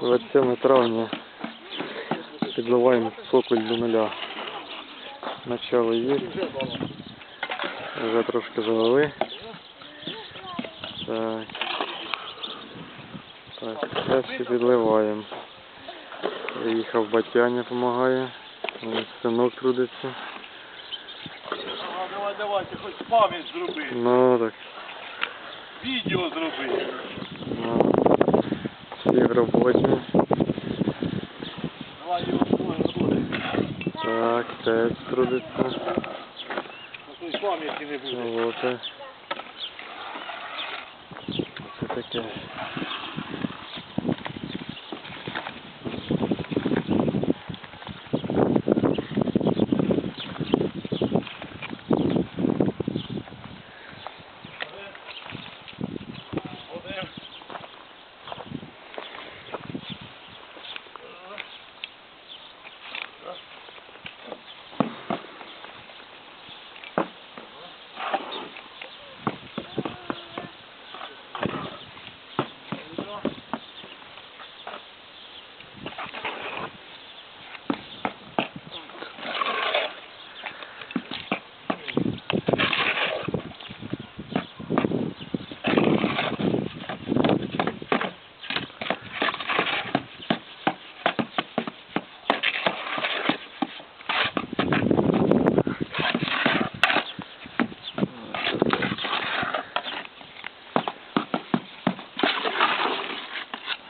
27 травня. Підливаємо соколь до нуля. Начало є. Вже трошки залили. Так. Так, зараз ще підливаємо. Приїхав Батяня допомагає. Синок трудиться. Давай, давайте, хоч пам'ять зроби. Ну так. Відео зроби. Всі в роботі. Так, теж трудиться. Робота. Це таке.